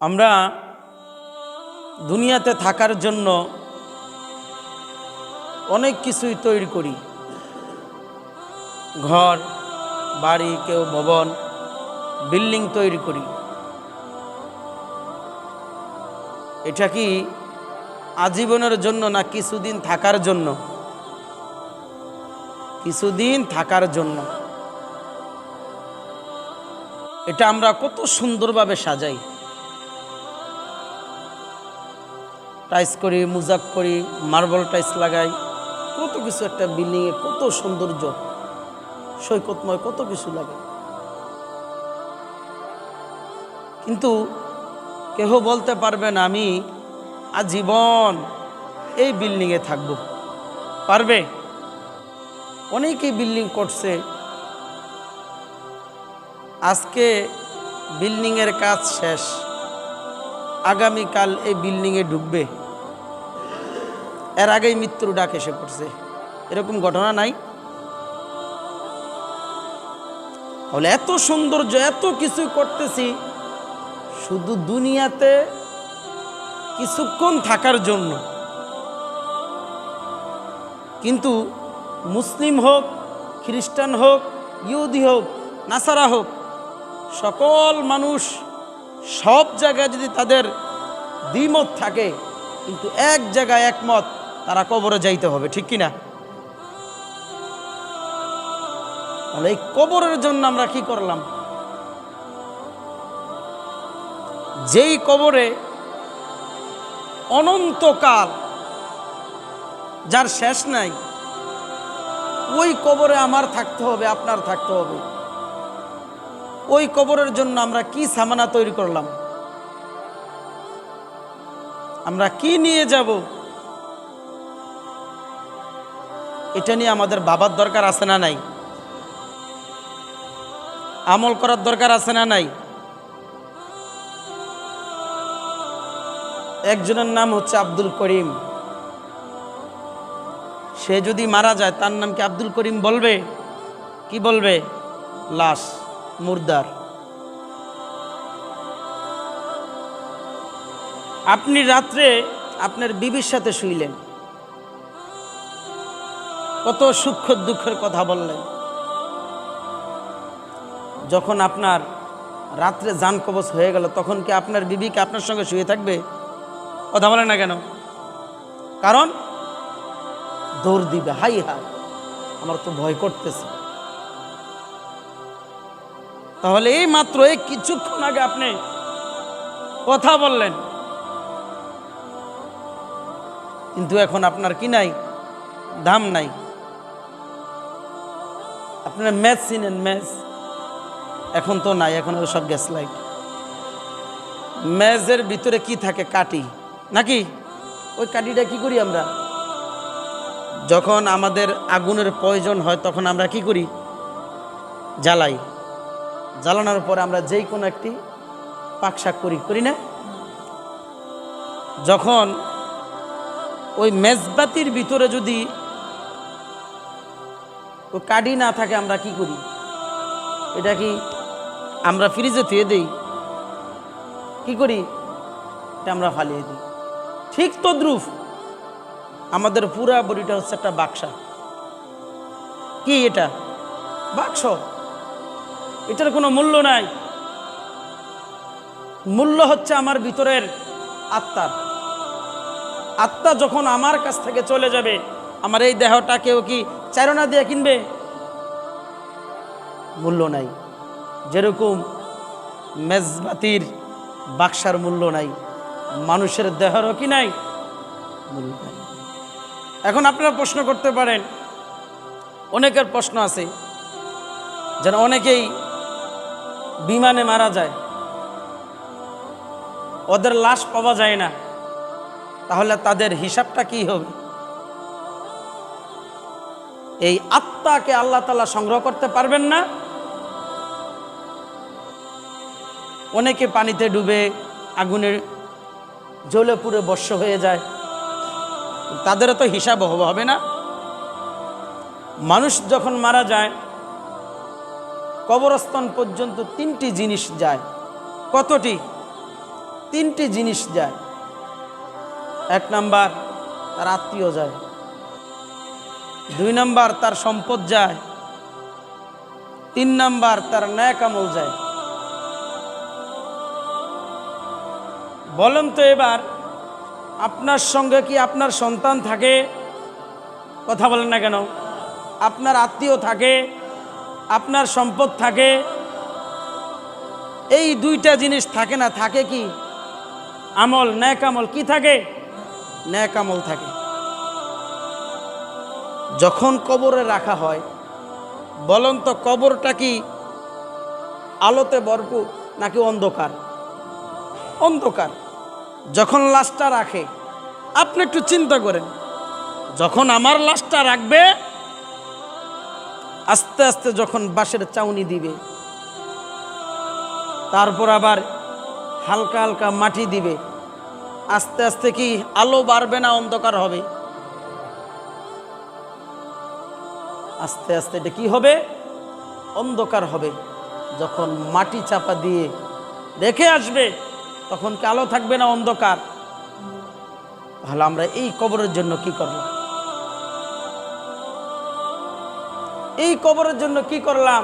আমরা দুনিয়াতে থাকার জন্য অনেক কিছুই তৈরি করি। ঘর, বাড়ি, কেউ ভবন, বিল্ডিং তৈরি করি। এটা কি আজীবনের জন্য না কিছুদিন থাকার জন্য? কিছুদিন থাকার জন্য। এটা আমরা কত সুন্দরভাবে সাজাই। টাইস করি, মুজাক করি, মার্বল টাইস লাগাই। কত কিছু একটা বিল্ডিংয়ে, কত সৌন্দর্য। সৈকতময় কত কিছু লাগে। কিন্তু কেহ বলতে পারবে না, আমি আজীবন এই বিল্ডিংয়ে থাকব। পারবে? অনেকেই বিল্ডিং করছে। আজকে বিল্ডিংয়ের কাজ শেষ। আগামীকাল এই বিল্ডিংয়ে ঢুকবে। এর আগেই মৃত্যুর ডাক এসে পড়ছে। এরকম ঘটনা নাই। তাহলে এত সৌন্দর্য, এত কিছু করতেছি। শুধু দুনিয়াতে কিছুক্ষণ থাকার জন্য। কিন্তু মুসলিম হোক, খ্রিস্টান হোক, ইহুদি হোক, নাসারা হোক, সকল মানুষ সব জায়গায় যদি তাদের দ্বিমত থাকে, কিন্তু এক জায়গায় একমত, তারা কবরে যাইতে হবে, ঠিক কিনা? তাহলে এই কবরের জন্য আমরা কি করলাম? যেই কবরে অনন্তকাল যার শেষ নাই, ওই কবরে আমার থাকতে হবে, আপনার থাকতে হবে। ওই কবরের জন্য আমরা কি সামানা তৈরি করলাম? আমরা কি নিয়ে যাব? এটা নিয়ে আমাদের বাবার দরকার আছে না নাই? আমল করার দরকার আছে না নাই? একজনের নাম হচ্ছে আব্দুল করিম। সে যদি মারা যায়, তার নাম কি আব্দুল করিম বলবে? কি বলবে? লাশ। মুর্দার। আপনি রাত্রে আপনার বিবির সাথে শুইলেন। কত সূক্ষ্ম দুঃখের কথা বললেন। যখন আপনার রাত্রে যান কবচ হয়ে গেল, তখন কি আপনার বিবিকে আপনার সঙ্গে শুয়ে থাকবে? কথা বলে না কেন? কারণ দৌড় দিবে। হাই হাই, আমার তো ভয় করতেছে। তাহলে এই মাত্র এই কিছুক্ষণ আগে আপনি কথা বললেন। কিন্তু এখন আপনার কি নাই? দাম নাই। আপনার ম্যাচ চিনেন, ম্যাচ। এখন তো নাই, এখন সব গ্যাস লাইট ম্যাচের ভিতরে কি থাকে? কাটি নাকি? ওই কাঠিটা কি করি আমরা? যখন আমাদের আগুনের প্রয়োজন হয়, তখন আমরা কি করি? জ্বালাই। জ্বালানোর পরে আমরা যেই কোনো একটি পাকশাক করি করি না। যখন ওই মেজবাতির ভিতরে যদি ওই কাডি না থাকে, আমরা কি করি? এটা কি আমরা ফ্রিজে থুয়ে দেই? কি করি? এটা আমরা ফালিয়ে দিই। ঠিক তদ্রুপ আমাদের পুরা বডিটা হচ্ছে একটা বাক্সা। কি এটা? বাক্স। এটার কোনো মূল্য নাই। মূল্য হচ্ছে আমার ভিতরের আত্মার আত্মা যখন আমার কাছ থেকে চলে যাবে, আমার এই দেহটা কেউ কি চারণা দিয়ে কিনবে? মূল্য নাই। যেরকম মেজবাতির বাক্সার মূল্য নাই, মানুষের দেহেরও কি নাই? মূল্য নাই। এখন আপনারা প্রশ্ন করতে পারেন, অনেকের প্রশ্ন আছে, যেন অনেকেই বিমানে মারা যায়। ওদের লাশ পাওয়া যায় না। তাহলে তাদের হিসাবটা কি হবে? এই আত্মাকে আল্লাহ তালা সংগ্রহ করতে পারবেন না। অনেকে পানিতে ডুবে আগুনের জ্বলে পুড়ে বর্ষ হয়ে যায়। তাদেরও তো হিসাব হবে না। মানুষ যখন মারা যায় কবরস্থান পর্যন্ত তিনটি জিনিস যায়। কতটি? তিনটি জিনিস যায়। এক নাম্বার, তার আত্মীয় যায়। দুই নাম্বার, তার সম্পদ যায়। তিন নাম্বার, তার ন্যাক আমল যায়। বলেন তো এবার, আপনার সঙ্গে কি আপনার সন্তান থাকে? কথা বলেন না কেন। আপনার আত্মীয় থাকে আপনার সম্পদ থাকে। এই দুইটা জিনিস থাকে না, থাকে কি? আমল, ন্যাক আমল, কি থাকে? ন্যাক আমল থাকে। যখন কবরে রাখা হয়, বলুন তো কবরটা কি আলোতে ভরপুর নাকি অন্ধকার? অন্ধকার। যখন লাশটা রাখে, আপনি একটু চিন্তা করেন, যখন আমার লাশটা রাখবে আস্তে আস্তে যখন বাঁশের চাউনি দিবে, তারপর আবার হালকা হালকা মাটি দিবে, আস্তে আস্তে কি আলো বাড়বে না অন্ধকার হবে? আস্তে আস্তে এটা কি হবে? অন্ধকার হবে। যখন মাটি চাপা দিয়ে দেখে আসবে, তখন কি আলো থাকবে না অন্ধকার? তাহলে আমরা এই কবরের জন্য কি করলাম? এই কবরের জন্য কি করলাম?